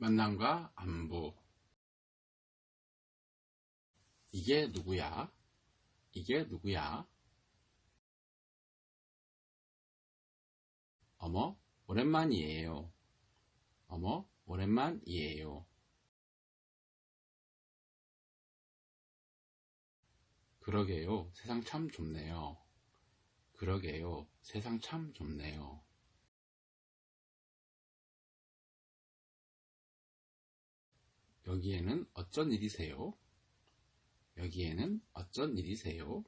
만남과 안부 이게 누구야? 이게 누구야? 어머, 오랜만이에요. 어머, 오랜만이에요. 그러게요, 세상 참 좁네요. 그러게요, 세상 참 좁네요. 여기에는 어쩐 일이세요? 여기에는 어쩐 일이세요?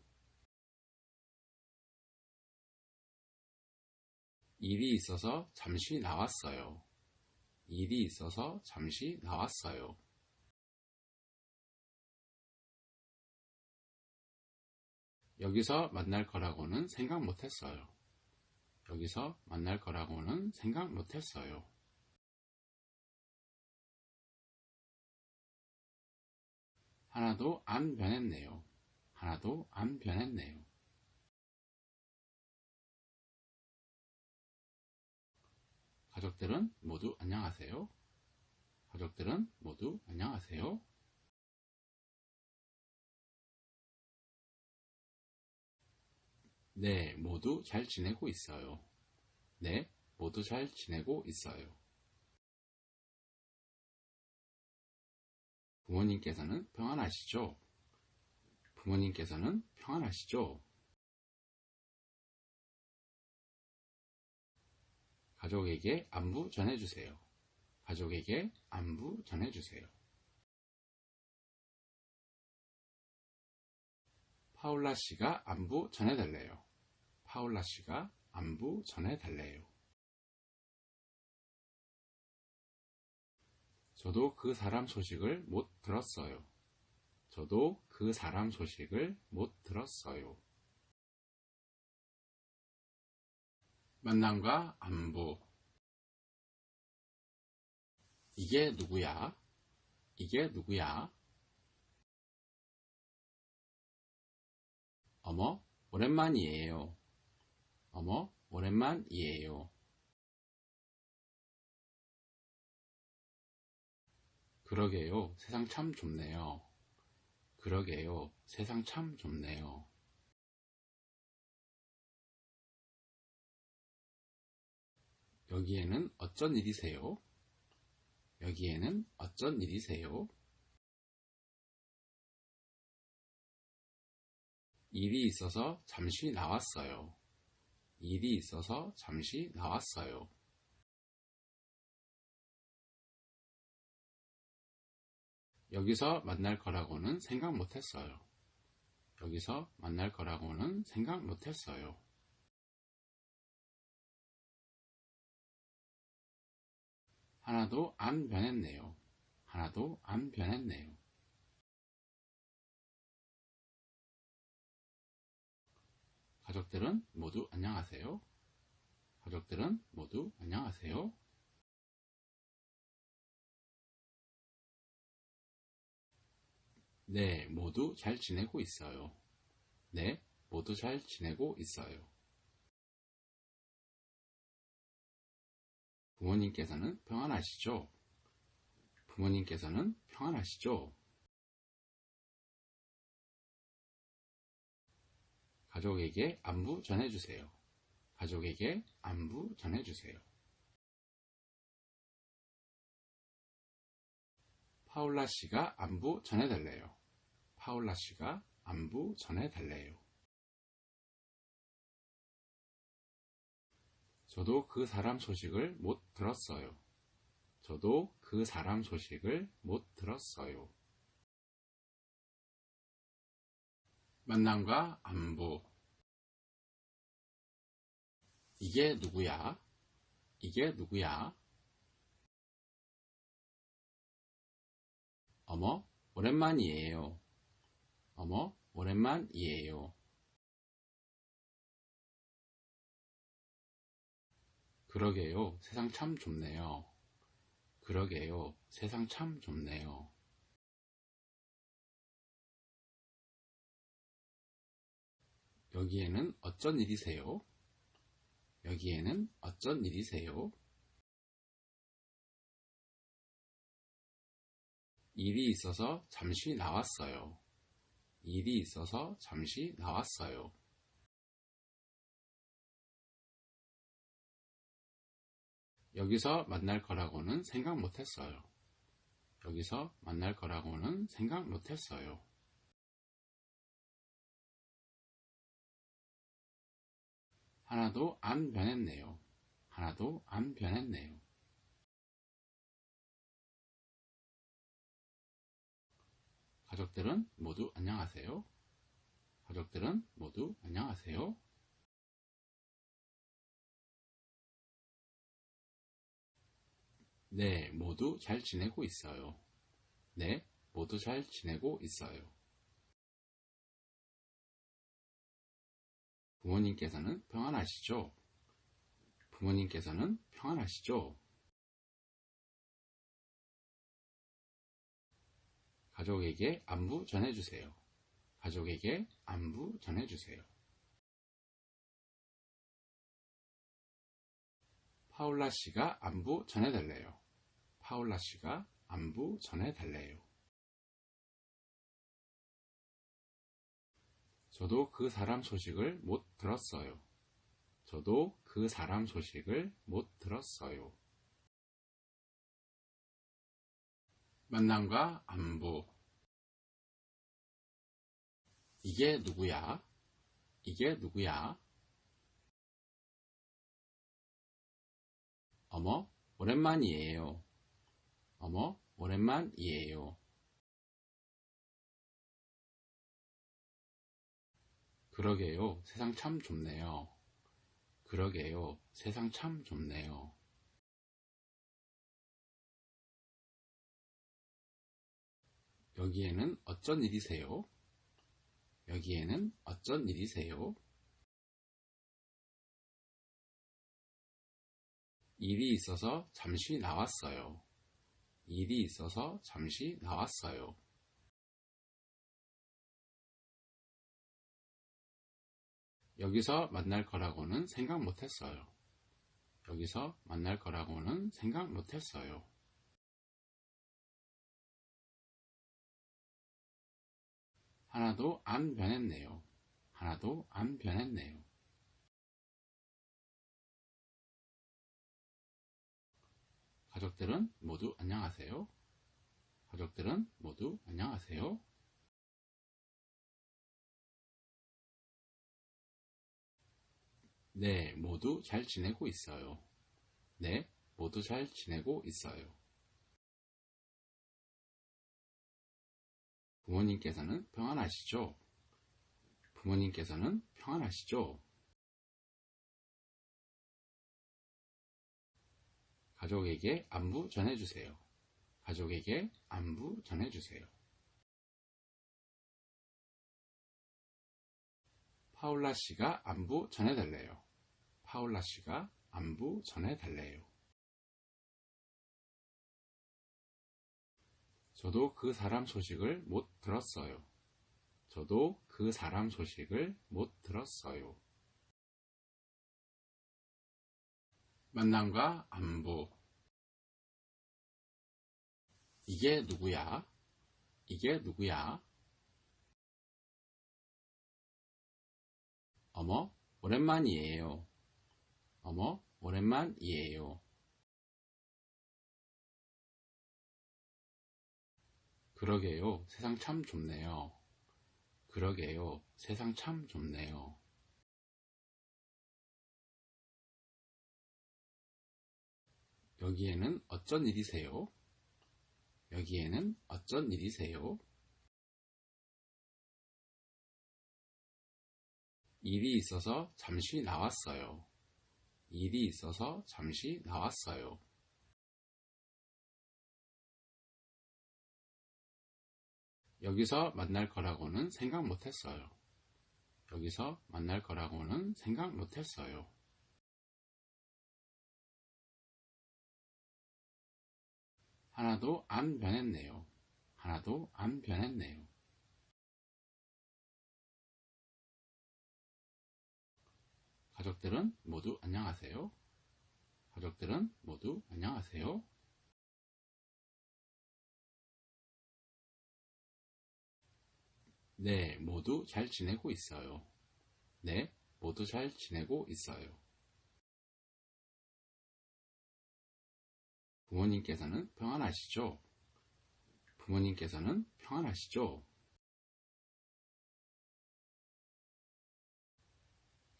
일이 있어서 잠시 나왔어요. 일이 있어서 잠시 나왔어요. 여기서 만날 거라고는 생각 못 했어요. 여기서 만날 거라고는 생각 못 했어요. 하나도 안 변했네요. 하나도 안 변했네요. 가족들은 모두 안녕하세요. 가족들은 모두 안녕하세요. 네, 모두 잘 지내고 있어요. 네, 모두 잘 지내고 있어요. 부모님께서는 평안하시죠? 부모님께서는 평안하시죠? 가족에게 안부 전해주세요. 가족에게 안부 전해주세요. 파울라 씨가 안부 전해달래요. 파울라 씨가 안부 전해달래요. 저도 그 사람 소식을 못 들었어요. 저도 그 사람 소식을 못 들었어요. 만남과 안부 이게 누구야? 이게 누구야? 어머, 오랜만이에요. 어머, 오랜만이에요. 그러게요, 세상 참 좁네요. 그러게요, 세상 참 좁네요. 여기에는 어쩐 일이세요? 여기에는 어쩐 일이세요? 일이 있어서 잠시 나왔어요. 일이 있어서 잠시 나왔어요. 여기서 만날 거라고는 생각 못 했어요. 여기서 만날 거라고는 생각 못 했어요. 하나도 안 변했네요. 하나도 안 변했네요. 가족들은 모두 안녕하세요. 가족들은 모두 안녕하세요. 네, 모두 잘 지내고 있어요. 네, 모두 잘 지내고 있어요. 부모님께서는 평안하시죠? 부모님께서는 평안하시죠? 가족에게 안부 전해주세요. 가족에게 안부 전해주세요. 파울라 씨가 안부 전해달래요. 파울라 씨가 안부 전해달래요. 저도 그 사람 소식을 못 들었어요. 저도 그 사람 소식을 못 들었어요. 만남과 안부 이게 누구야? 이게 누구야? 어머, 오랜만이에요. 어머, 오랜만이에요. 그러게요, 세상 참 좁네요. 그러게요, 세상 참 좁네요. 여기에는 어쩐 일이세요? 여기에는 어쩐 일이세요? 일이 있어서 잠시 나왔어요. 일이 있어서 잠시 나왔어요. 여기서 만날 거라고는 생각 못 했어요. 여기서 만날 거라고는 생각 못 했어요. 하나도 안 변했네요. 하나도 안 변했네요. 가족들은 모두 안녕하세요. 가족들은 모두 안녕하세요. 네, 모두 잘 지내고 있어요. 네, 모두 잘 지내고 있어요. 부모님께서는 평안하시죠? 부모님께서는 평안하시죠? 가족에게 안부 전해주세요. 가족에게 안부 전해주세요. 파울라 씨가 안부 전해달래요. 파울라 씨가 안부 전해달래요. 저도 그 사람 소식을 못 들었어요. 저도 그 사람 소식을 못 들었어요. 만남과 안부. 이게 누구야? 이게 누구야? 어머, 오랜만이에요. 어머, 오랜만이에요. 그러게요, 세상 참 좁네요. 그러게요, 세상 참 좁네요. 여기에는 어쩐 일이세요? 여기에는 어쩐 일이세요? 일이 있어서 잠시 나왔어요. 일이 있어서 잠시 나왔어요. 여기서 만날 거라고는 생각 못 했어요. 여기서 만날 거라고는 생각 못 했어요. 하나도 안 변했네요. 하나도 안 변했네요. 가족들은 모두 안녕하세요. 가족들은 모두 안녕하세요. 네, 모두 잘 지내고 있어요. 네, 모두 잘 지내고 있어요. 부모님께서는 평안하시죠? 부모님께서는 평안하시죠? 가족에게 안부 전해주세요. 가족에게 안부 전해주세요. 파울라 씨가 안부 전해달래요. 파울라 씨가 안부 전해달래요. 저도 그 사람 소식을 못 들었어요. 저도 그 사람 소식을 못 들었어요. 만남과 안부. 이게 누구야? 이게 누구야? 어머, 오랜만이에요. 어머, 오랜만이에요. 그러게요, 세상 참 좁네요. 그러게요, 세상 참 좁네요. 여기에는 어쩐 일이세요? 여기에는 어쩐 일이세요? 일이 있어서 잠시 나왔어요. 일이 있어서 잠시 나왔어요. 여기서 만날 거라고는 생각 못 했어요. 여기서 만날 거라고는 생각 못 했어요. 하나도 안 변했네요. 하나도 안 변했네요. 가족들은 모두 안녕하세요. 가족들은 모두 안녕하세요. 네, 모두 잘 지내고 있어요. 네, 모두 잘 지내고 있어요. 부모님께서는 평안하시죠? 부모님께서는 평안하시죠?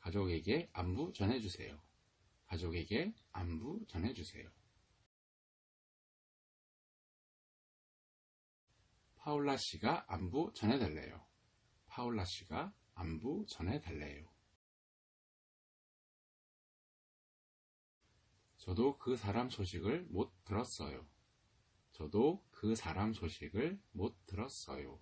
가족에게 안부 전해주세요. 가족에게 안부 전해주세요. 파울라 씨가 안부 전해달래요. 파울라 씨가 안부 전해달래요. 저도 그 사람 소식을 못 들었어요. 저도 그 사람 소식을 못 들었어요.